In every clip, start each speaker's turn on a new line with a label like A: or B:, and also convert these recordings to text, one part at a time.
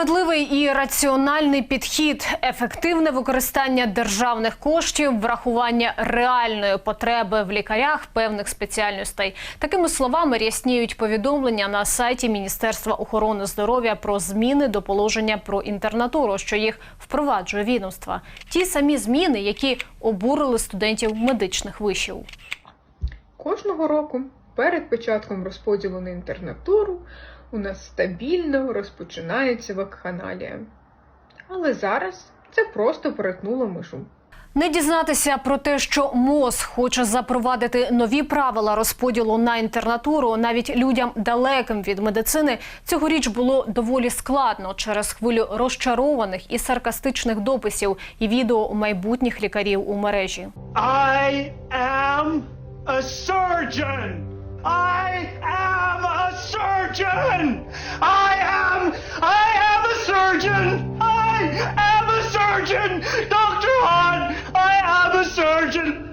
A: Справедливий і раціональний підхід, ефективне використання державних коштів, врахування реальної потреби в лікарях певних спеціальностей. Такими словами рясніють повідомлення на сайті Міністерства охорони здоров'я про зміни до положення про інтернатуру, що їх впроваджує відомство. Ті самі зміни, які обурили студентів медичних вишів.
B: Кожного року перед початком розподілу на інтернатуру у нас стабільно розпочинається вакханалія. Але зараз це просто перетнуло межу.
A: Не дізнатися про те, що МОЗ хоче запровадити нові правила розподілу на інтернатуру навіть людям далеким від медицини, цьогоріч було доволі складно через хвилю розчарованих і саркастичних дописів і відео майбутніх лікарів у мережі.
C: I am a surgeon. I am a surgeon. I am. I am a surgeon. I am a surgeon. Dr. Hahn, I am a surgeon.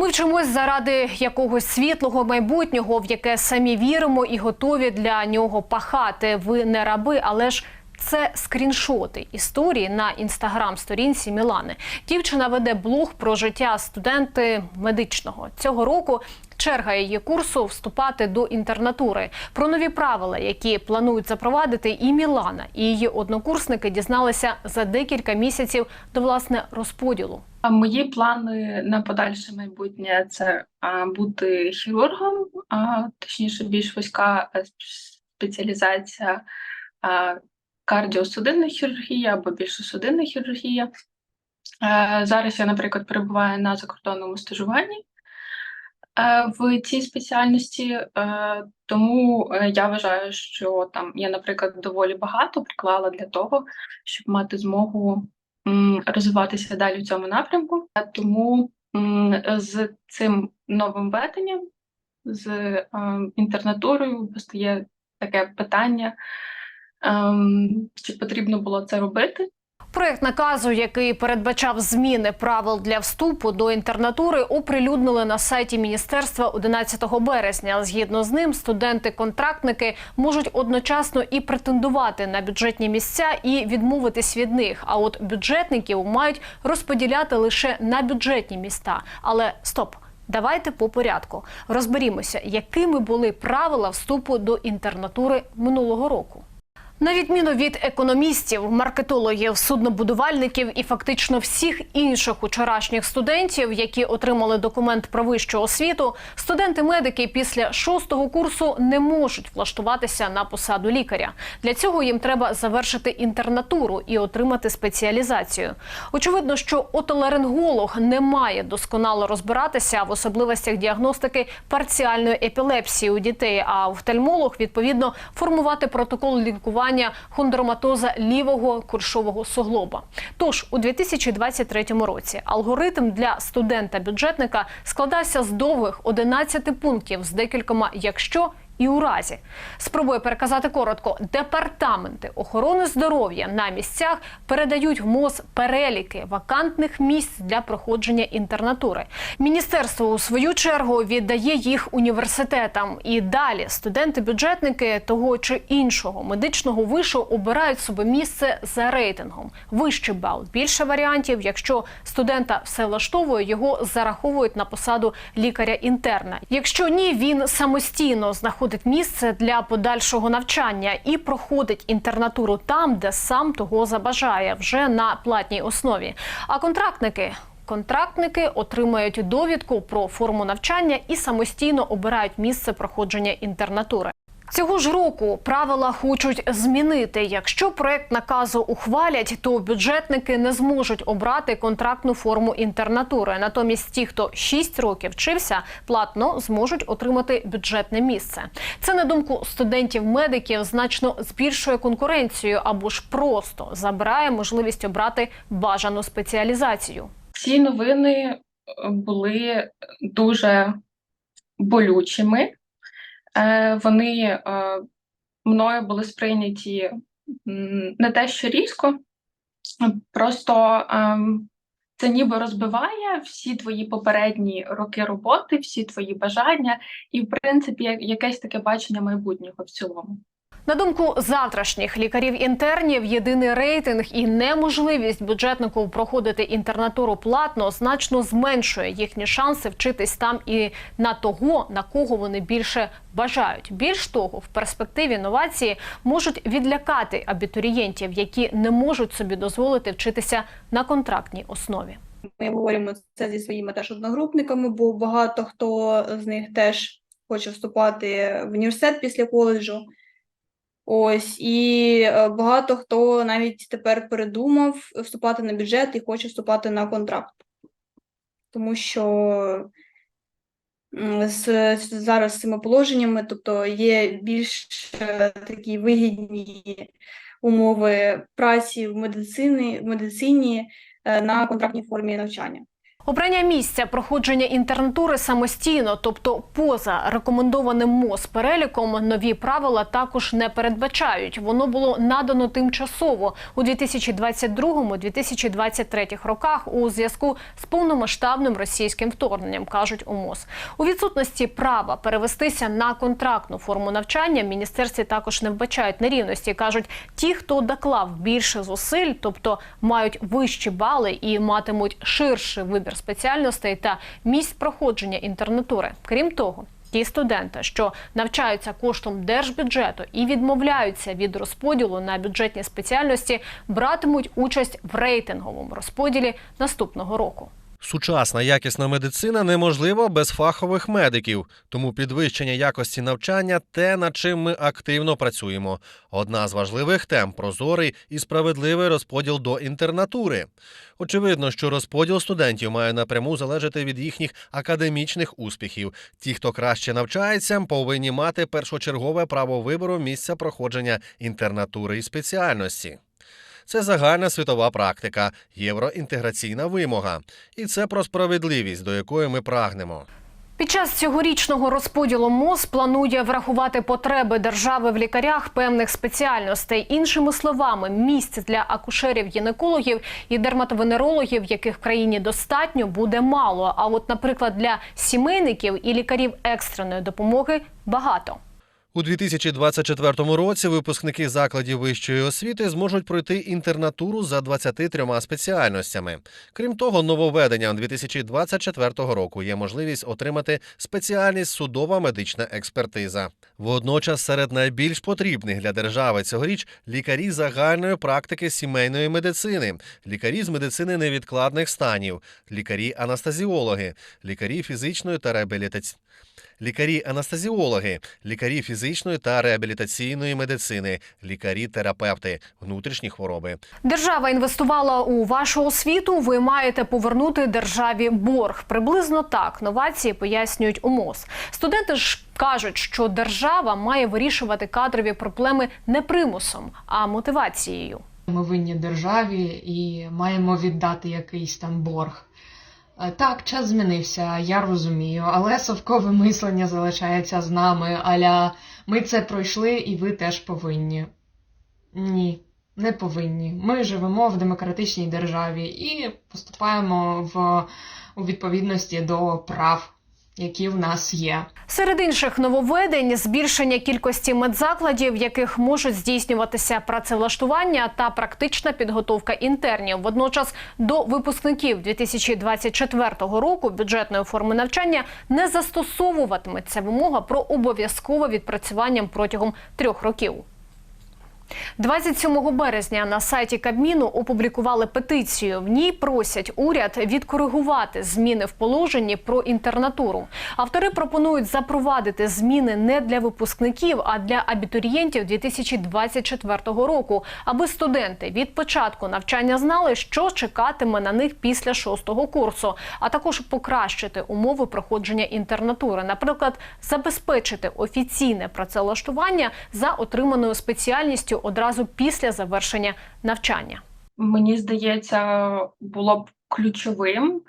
A: Ми вчимось заради якогось світлого майбутнього, в яке самі віримо і готові для нього пахати. Ви не раби, але ж. Це скріншоти історії на інстаграм-сторінці Мілани. Дівчина веде блог про життя студенти медичного цього року. Черга її курсу вступати до інтернатури. Про нові правила, які планують запровадити, і Мілана, і її однокурсники дізналися за декілька місяців до власне розподілу.
D: Мої плани на подальше майбутнє це бути хірургом, а, точніше, більш вузька е, спеціалізація кардіосудинна хірургія або більшосудинна хірургія. Е, Зараз я, наприклад, перебуваю на закордонному стажуванні е, в цій спеціальності, тому я вважаю, що там я, наприклад, доволі багато приклала для того, щоб мати змогу розвиватися далі в цьому напрямку. Е, Тому з цим новим веденням, з е, інтернатурою, постає таке питання, ем, чи потрібно було це робити.
A: Проект наказу, який передбачав зміни правил для вступу до інтернатури, оприлюднили на сайті міністерства 11 березня. Згідно з ним, студенти-контрактники можуть одночасно і претендувати на бюджетні місця, і відмовитись від них. А от бюджетників мають розподіляти лише на бюджетні міста. Але стоп. Давайте по порядку розберімося, якими були правила вступу до інтернатури минулого року. На відміну від економістів, маркетологів, суднобудувальників і фактично всіх інших учорашніх студентів, які отримали документ про вищу освіту, студенти-медики після шостого курсу не можуть влаштуватися на посаду лікаря. Для цього їм треба завершити інтернатуру і отримати спеціалізацію. Очевидно, що отоларинголог не має досконало розбиратися в особливостях діагностики парціальної епілепсії у дітей, а офтальмолог відповідно формувати протокол лікування хондроматоза лівого кульшового суглоба. Тож у 2023 році алгоритм для студента-бюджетника складався з довгих 11 пунктів з декількома якщо. І у разі спробую переказати коротко. Департаменти охорони здоров'я на місцях передають в МОЗ переліки вакантних місць для проходження інтернатури. Міністерство у свою чергу віддає їх університетам. І далі студенти-бюджетники того чи іншого медичного вишу обирають собі місце за рейтингом. Вищий бал, більше варіантів. Якщо студента все влаштовує, його зараховують на посаду лікаря-інтерна. Якщо ні, він самостійно знаходить місце для подальшого навчання і проходить інтернатуру там, де сам того забажає, вже на платній основі. А контрактники. Контрактники отримають довідку про форму навчання і самостійно обирають місце проходження інтернатури. Цього ж року правила хочуть змінити. Якщо проект наказу ухвалять, то бюджетники не зможуть обрати контрактну форму інтернатури. Натомість ті, хто 6 років вчився, платно зможуть отримати бюджетне місце. Це на думку студентів-медиків значно збільшує конкуренцію або ж просто забирає можливість обрати бажану спеціалізацію.
D: Ці новини були дуже болючими. Е, Вони е, мною були сприйняті не те, що різко, Просто ем, це ніби розбиває всі твої попередні роки роботи, всі твої бажання, і, в принципі, якесь таке бачення майбутнього в цілому.
A: На думку завтрашніх лікарів-інтернів, єдиний рейтинг і неможливість бюджетнику проходити інтернатуру платно значно зменшує їхні шанси вчитись там і на того, на кого вони більше бажають. Більш того, в перспективі новації можуть відлякати абітурієнтів, які не можуть собі дозволити вчитися на контрактній основі.
E: Ми говоримо це зі своїми теж одногрупниками, бо багато хто з них теж хоче вступати в університет після коледжу. Ось, і е, багато хто навіть тепер передумав вступати на бюджет і хоче вступати на контракт. Тому що з, зараз з цими положеннями, тобто є більш е, такі вигідні умови праці в медицині, в медицині е, на контрактній формі навчання.
A: Обрання місця проходження інтернатури самостійно, тобто поза рекомендованим МОЗ переліком, нові правила також не передбачають. Воно було надано тимчасово у 2022-2023 роках у зв'язку з повномасштабним російським вторгненням, кажуть у МОЗ. У відсутності права перевестися на контрактну форму навчання міністерстві також не вбачають нерівності. кажуть, ті, хто доклав більше зусиль, тобто мають вищі бали і матимуть ширший вибір спеціальностей та місць проходження інтернатури. Крім того. Ті студенти, що навчаються коштом держбюджету і відмовляються від розподілу на бюджетні спеціальності, братимуть участь в рейтинговому розподілі наступного року.
F: Сучасна якісна медицина неможлива без фахових медиків, тому підвищення якості навчання те, над чим ми активно працюємо. Одна з важливих тем прозорий і справедливий розподіл до інтернатури. Очевидно, що розподіл студентів має напряму залежати від їхніх академічних успіхів. Ті, хто краще навчається, повинні мати першочергове право вибору місця проходження інтернатури і спеціальності. Це загальна світова практика, євроінтеграційна вимога. І це про справедливість, до якої ми прагнемо.
A: Під час цьогорічного розподілу МОЗ планує врахувати потреби держави в лікарях певних спеціальностей. Іншими словами, місць для акушерів-гінекологів і дерматовенерологів, яких в країні достатньо, буде мало. А от, наприклад, для сімейників і лікарів екстреної допомоги багато.
F: У 2024 році випускники закладів вищої освіти зможуть пройти інтернатуру за 23 спеціальностями. Крім того, нововведенням 2024 року є можливість отримати спеціальність судова медична експертиза. Водночас, серед найбільш потрібних для держави цьогоріч лікарі загальної практики сімейної медицини, лікарі з медицини невідкладних станів, лікарі-анестезіологи, лікарі фізичної та реабілітаційної лікарі-анестезіологи, лікарі фізичної та реабілітаційної медицини, лікарі-терапевти, внутрішні хвороби.
A: Держава інвестувала у вашу освіту. Ви маєте повернути державі борг. Приблизно так новації пояснюють у МОЗ. Студенти ж кажуть, що держава має вирішувати кадрові проблеми не примусом, а мотивацією.
G: Ми винні державі і маємо віддати якийсь там борг. Е, Так, час змінився, я розумію, але совкове мислення залишається з нами. Аля, ми це пройшли і ви теж повинні. Ні, не повинні. Ми живемо в демократичній державі і поступаємо в, у відповідності до прав, які в нас є.
A: Серед інших нововведень збільшення кількості медзакладів, в яких можуть здійснюватися працевлаштування та практична підготовка інтернів. Водночас до випускників 2024 року бюджетної форми навчання не застосовуватиметься вимога про обов'язкове відпрацювання протягом трьох років. 27 березня на сайті Кабміну опублікували петицію. В ній просять уряд відкоригувати зміни в положенні про інтернатуру. Автори пропонують запровадити зміни не для випускників, а для абітурієнтів 2024 року, аби студенти від початку навчання знали, що чекатиме на них після шостого курсу, а також покращити умови проходження інтернатури, наприклад, забезпечити офіційне працевлаштування за отриманою спеціальністю одразу після завершення навчання.
D: Мені здається, було б ключовим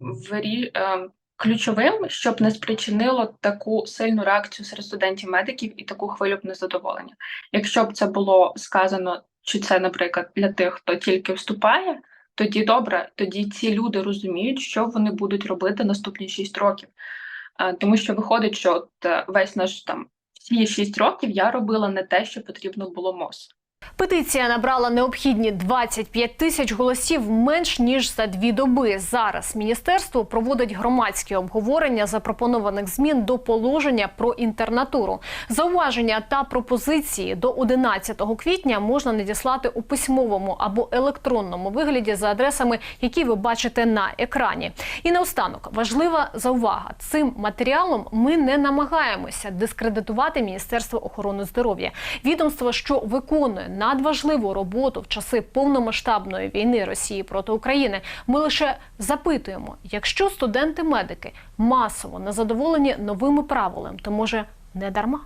D: вирі- е, ключовим, щоб не спричинило таку сильну реакцію серед студентів-медиків і таку хвилю б незадоволення. Якщо б це було сказано чи це, наприклад, для тих, хто тільки вступає, тоді добре, тоді ці люди розуміють, що вони будуть робити наступні 6 років. Тому що виходить, що от е, весь наш там всі 6 років я робила не те, що потрібно було МОЗ.
A: Петиція набрала необхідні 25 тисяч голосів менш ніж за дві доби. Зараз міністерство проводить громадські обговорення запропонованих змін до положення про інтернатуру. Зауваження та пропозиції до 11 квітня можна надіслати у письмовому або електронному вигляді за адресами, які ви бачите на екрані. І наостанок важлива заувага: цим матеріалом ми не намагаємося дискредитувати Міністерство охорони здоров'я. Відомство, що виконує надважливу роботу в часи повномасштабної війни Росії проти України. Ми лише запитуємо, якщо студенти-медики масово незадоволені новими правилами, то може не дарма.